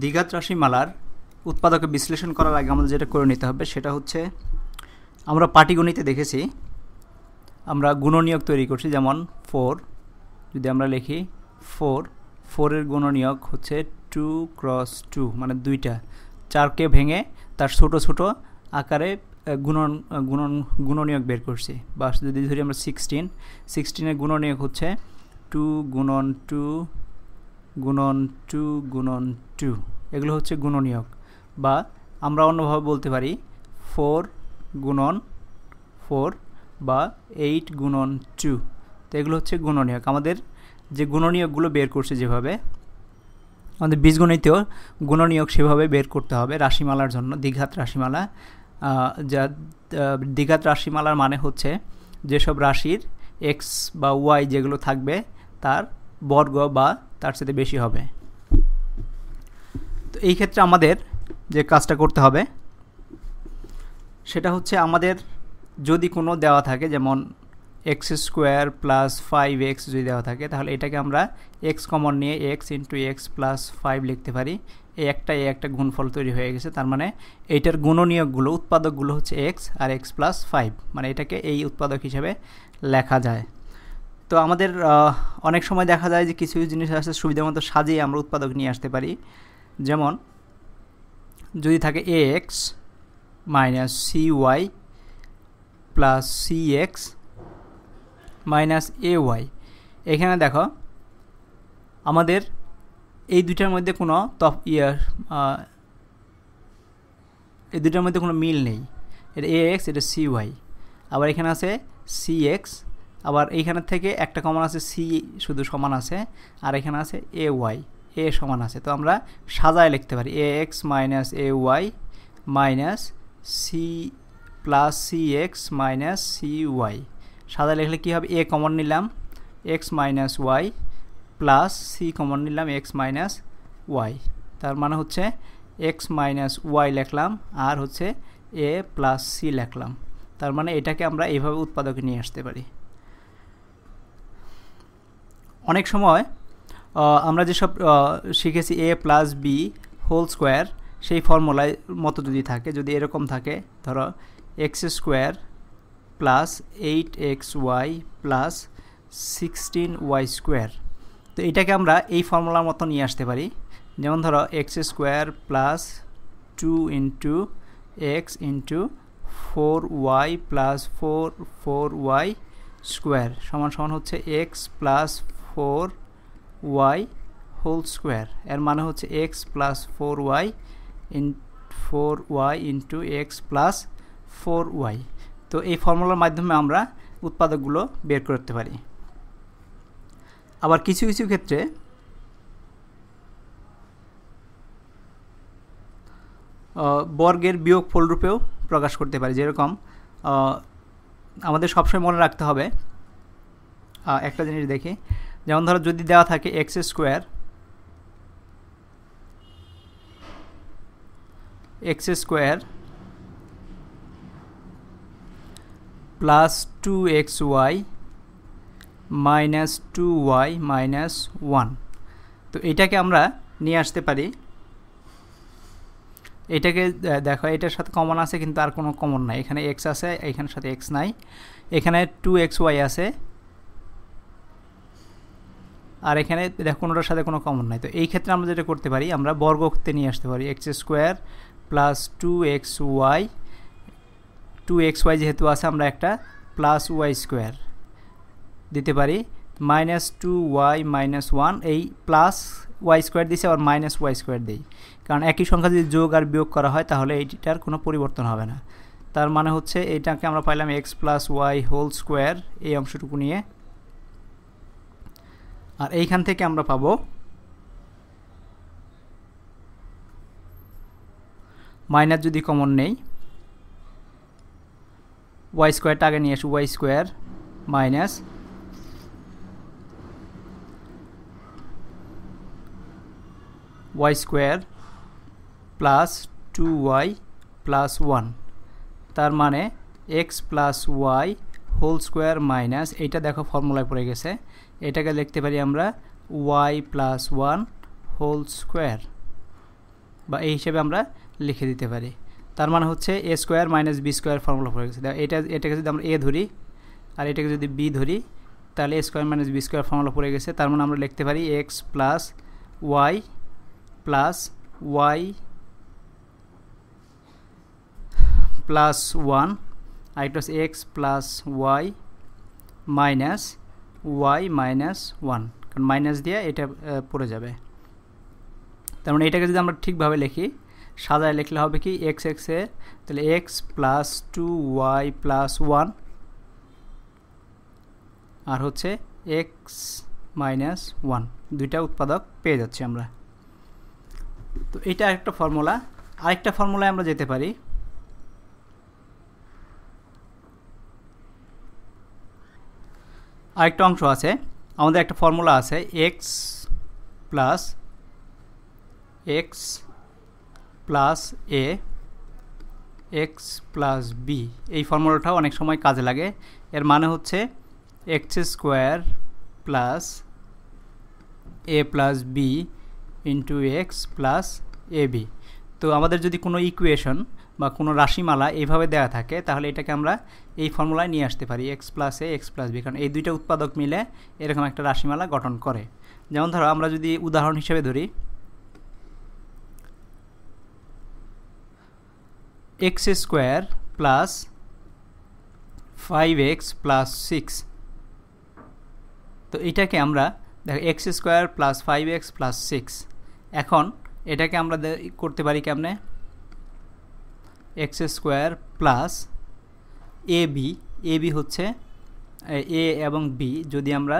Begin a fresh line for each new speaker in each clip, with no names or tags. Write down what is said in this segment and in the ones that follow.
দ্বিঘাত রাশিমালার উৎপাদকে বিশ্লেষণ করার আগে আমাদের যেটা করে নিতে হবে সেটা হচ্ছে আমরা পাটিগণিতে দেখেছি, আমরা গুণনীয়ক তৈরি করছি, যেমন ফোর যদি আমরা লিখি ফোর ফোরের গুণনীয়ক হচ্ছে টু ক্রস টু মানে দুইটা। চারকে ভেঙে তার ছোট ছোট আকারে গুণন গুণন, গুণনীয়ক বের করছি। বা যদি ধরি আমরা সিক্সটিন সিক্সটিনের গুণনীয়ক হচ্ছে টু গুণন টু গুণন টু গুণন টু এগুলো হচ্ছে গুণনীয়ক। বা আমরা অন্যভাবে বলতে পারি ফোর গুণন ফোর বা এইট গুণন টু তো এগুলো হচ্ছে গুণনীয়ক। আমাদের যে গুণনীয়কগুলো বের করছে যেভাবে, আমাদের বীজগণিতেও গুণনীয়ক সেভাবে বের করতে হবে রাশিমালার জন্য, দ্বিঘাত রাশিমালা। যা দ্বিঘাত রাশিমালার মানে হচ্ছে যেসব রাশির এক্স বা ওয়াই যেগুলো থাকবে তার বর্গ বা তার সাথে বেশি হবে। তো এই ক্ষেত্রে আমাদের যে কাজটা করতে হবে, সেটা হচ্ছে আমাদের যদি কোনো দেওয়া থাকে, যেমন X square plus five X যদি দেওয়া থাকে, তাহলে এটাকে আমরা এক্স কমন নিয়ে X into X plus five লিখতে পারি। এই একটা এই একটা গুণফল তৈরি হয়ে গেছে, তার মানে এইটার গুণনীয়কগুলো, উৎপাদকগুলো হচ্ছে এক্স আর এক্স প্লাস ফাইভ মানে এটাকে এই উৎপাদক হিসেবে লেখা যায়। তো আমাদের অনেক সময় দেখা যায় যে কিছু কিছু জিনিস আসলে সুবিধা মতো সাজিয়ে আমরা উৎপাদক নিয়ে আসতে পারি। যেমন, যদি থাকে A X minus C Y plus C X minus A Y এখানে দেখো, আমাদের এই দুইটার মধ্যে কোনো তফ ইয়ার এই দুইটার মধ্যে কোনো মিল নেই। এটা এ এক্স এটা সি ওয়াই আবার এখানে আছে সি এক্স আবার এইখানের থেকে একটা কমন আছে সি শুধু সমান আছে, আর এখানে আছে এ ওয়াই, এ সমান আছে। তো আমরা সাজায় লিখতে পারি, A X minus A Y minus C plus C X minus C Y. সাদা লিখলে কী হবে? এ কমন নিলাম, X minus Y plus C common নিলাম, এক্স মাইনাস ওয়াই। তার মানে হচ্ছে এক্স মাইনাস ওয়াই লিখলাম, আর হচ্ছে এ প্লাস সি লিখলাম। তার মানে এটাকে আমরা এইভাবে উৎপাদকে নিয়ে আসতে পারি। অনেক সময় আমরা যেসব শিখেছি A plus B whole square সেই ফর্মুলায় মতো যদি থাকে, যদি এরকম থাকে, ধরো X square plus eight X Y plus sixteen Y square তো এটাকে আমরা এই ফর্মুলার মতো নিয়ে আসতে পারি। যেমন ধরো X square plus two into X into four Y plus four four Y square সমান সমান হচ্ছে X plus four Y whole square এর মানে হচ্ছে X plus four Y in four Y into X plus four Y তো এই ফর্মুলার মাধ্যমে আমরা উৎপাদকগুলো বের করতে পারি। আবার কিছু কিছু ক্ষেত্রে বর্গের বিয়োগ ফলরূপেও প্রকাশ করতে পারি। যেরকম আমাদের সবসময় মনে রাখতে হবে একটা জিনিস দেখি যেমন ধরো যদি দেওয়া থাকে X square X square plus two X Y minus two Y minus one. তো এটাকে আমরা নিয়ে আসতে পারি। এটাকে দেখো এটার সাথে কমন আছে কিন্তু আর কোনো কমন নাই। এখানে এক্স আছে, এখানের সাথে এক্স নাই। এখানে টু এক্স ওয়াই আছে। আর এখানে দেখো কোনোটার সাথে কোনো কমন নাই। তো এই ক্ষেত্রে আমরা যেটা করতে পারি, আমরা বর্গতে নিয়ে আসতে পারি। X square plus two X Y two X Y যেহেতু আছে, আমরা একটা প্লাস ওয়াই স্কোয়ার দিতে পারি। Minus two Y minus one এই প্লাস ওয়াই স্কোয়ার দিছে, আবার মাইনাস ওয়াই স্কোয়ার দিই। কারণ একই সংখ্যা যদি যোগ আর বিয়োগ করা হয়, তাহলে এইটার কোনো পরিবর্তন হবে না। তার মানে হচ্ছে এইটাকে আমরা পাইলাম X plus Y whole square এই অংশটুকু নিয়ে আর এইখান থেকে আমরা পাবো মাইনাস যদি কমন নেই ওয়াই স্কোয়ারটা আগে নিয়ে আসি Y square minus Y square plus two Y plus one তার মানে X plus Y whole square minus এইটা দেখো ফর্মুলায় পড়ে গেছে এটাকে লিখতে পারি আমরা Y plus one whole square বা এই হিসেবে আমরা লিখে দিতে পারি। তার মানে হচ্ছে A square minus B square formula পড়ে গেছে। এটা, এটাকে যদি আমরা এ ধরি আর এটাকে যদি বি ধরি, তাহলে A square minus B square formula পড়ে গেছে। তার মানে আমরা লিখতে পারি X plus Y plus Y plus one হচ্ছে X plus Y minus Y minus one কারণ মাইনাস দিয়ে এটা পড়ে যাবে। তার মানে এটাকে যদি আমরা ঠিকভাবে লিখি, সাজায় লিখলে হবে কি এক্স এক্সে তাহলে X plus two Y plus one আর হচ্ছে এক্স মাইনাস ওয়ান দুইটা উৎপাদক পেয়ে যাচ্ছি আমরা। তো এটা একটা ফর্মুলা আরেকটা ফর্মুলায় আমরা যেতে পারি। আরেকটা অংশ আছে। আমাদের একটা ফর্মুলা আছে X plus X plus A X plus B এই ফর্মুলাটাও অনেক সময় কাজে লাগে। এর মানে হচ্ছে X square plus A plus B into X plus A B তো আমাদের যদি কোনো ইকুয়েশন বা কোনো রাশিমালা এইভাবে দেওয়া থাকে, তাহলে এটাকে আমরা এই ফর্মুলায় নিয়ে আসতে পারি X plus A X plus B কারণ এই দুইটা উৎপাদক মিলে এরকম একটা রাশিমালা গঠন করে। যেমন ধরো, আমরা যদি উদাহরণ হিসেবে ধরি X square plus five X plus six তো এটাকে আমরা, দেখো X square plus five X plus six এখন এটাকে আমরা করতে পারি কেমনে? X square plus A B A B হচ্ছে, এ এবং বি। যদি আমরা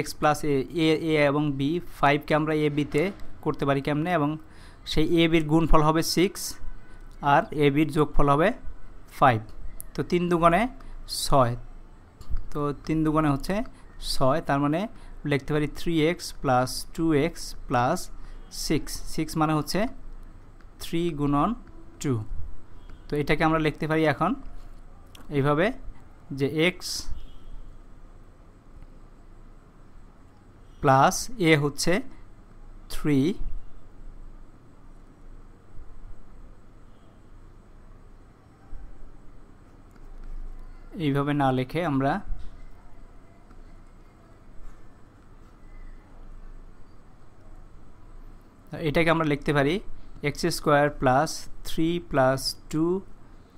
এক্স প্লাস এ এ এবং বি ফাইভকে আমরা এ বিতে করতে পারি কেমনে? এবং সেই এ বির গুণফল হবে সিক্স আর এ বির যোগফল হবে ফাইভ তো তিন দুগুণে ছয়। তো তিন দুগুণে হচ্ছে ছয়, তার মানে লিখতে পারি three X plus two X plus six six মানে হচ্ছে থ্রি গুণন টু তো এটাকে আমরা লিখতে পারি এখন এইভাবে যে এক্স প্লাস এ হচ্ছে থ্রি এইভাবে না লিখে আমরা এটাকে আমরা লিখতে পারি X square plus three plus two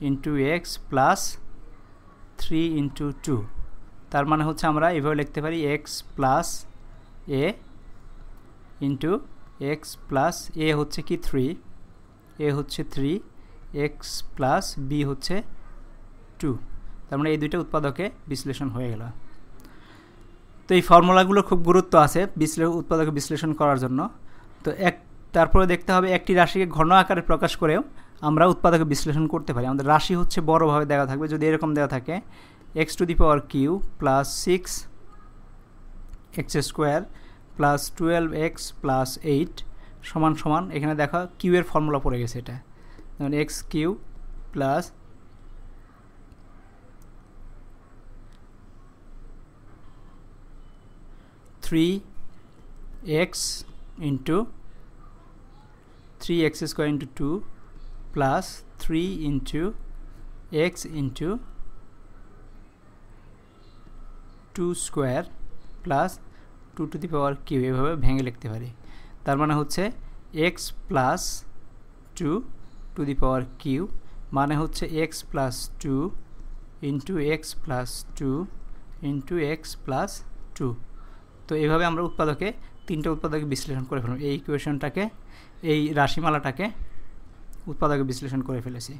into X plus three into two তার মানে হচ্ছে আমরা এভাবে লিখতে পারি X plus A into X plus A হচ্ছে কি থ্রি এ হচ্ছে থ্রি এক্স প্লাস বি হচ্ছে টু তার মানে এই দুইটা উৎপাদকে বিশ্লেষণ হয়ে গেল। তো এই ফর্মুলাগুলো খুব গুরুত্ব আছে বিশ্লে উৎপাদকে বিশ্লেষণ করার জন্য। তো এক তারপরে দেখতে হবে একটি রাশিকে ঘন আকারে প্রকাশ করেও আমরা উৎপাদকে বিশ্লেষণ করতে পারি। আমাদের রাশি হচ্ছে বড়োভাবে দেওয়া থাকবে। যদি এরকম দেওয়া থাকে X to the power cube plus six X square plus twelve X plus eight সমান সমান, এখানে দেখা কিউ এর ফর্মুলা পড়ে গেছে এটা। যেমন X cube plus three X into three X square into two plus three into X into two square plus two to the power cube এভাবে ভেঙে লিখতে পারি। তার মানে হচ্ছে X plus two to the power cube মানে হচ্ছে X plus two into X plus two into X plus two তো এইভাবে আমরা উৎপাদকে তিনটে উৎপাদকে বিশ্লেষণ করে ফেললাম এই ইকুয়েশনটাকে এই রাশিমালাটাকে উৎপাদকে বিশ্লেষণ করে ফেলেছি।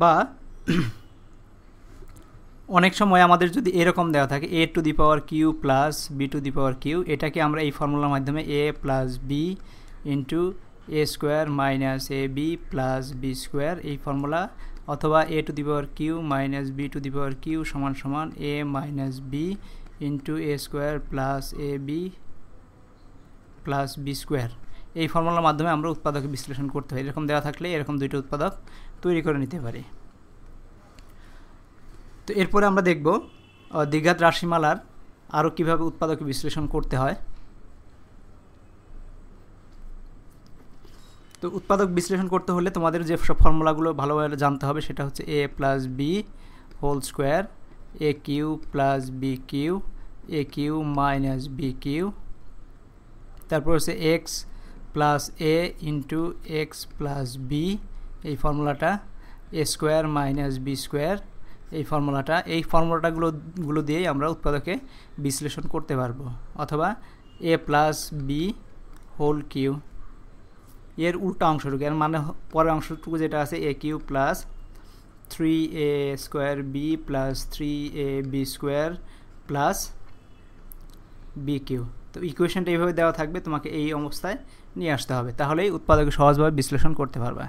বা অনেক সময় আমাদের যদি এরকম দেওয়া থাকে A to the power cube plus B to the power cube এটাকে আমরা এই ফর্মুলার মাধ্যমে A plus B into A square minus A B plus B square এই ফর্মুলা, অথবা A to the power cube minus B to the power cube সমান সমান A minus B into A square plus A B plus B square এই ফর্মুলার মাধ্যমে আমরা উৎপাদক বিশ্লেষণ করতে পারি। এরকম দেওয়া থাকলে এরকম দুইটা উৎপাদক তৈরি করে নিতে পারি। তো এরপরে আমরা দেখব দ্বিঘাত রাশিমালার আরও কীভাবে উৎপাদক বিশ্লেষণ করতে হয়। তো উৎপাদক বিশ্লেষণ করতে হলে তোমাদের যে সব ফর্মুলাগুলো ভালোভাবে জানতে হবে সেটা হচ্ছে A plus B whole square A cube plus B cube A cube minus B cube তারপর হচ্ছে X plus A into X plus B এই ফর্মুলাটা A square minus B square এই ফর্মুলাটা, এই ফর্মুলাটাগুলো, গুলো দিয়েই আমরা উৎপাদকে বিশ্লেষণ করতে পারব, অথবা A plus B whole cube এর উল্টা অংশটুকু, এর মানে পরের অংশটুকু যেটা আছে A cube plus three A b B square plus B cube তো ইকুয়েশনটা এইভাবে দেওয়া থাকবে, তোমাকে এই অবস্থায় নিয়ে আসতে হবে। তাহলেই উৎপাদকে সহজভাবে বিশ্লেষণ করতে পারবে।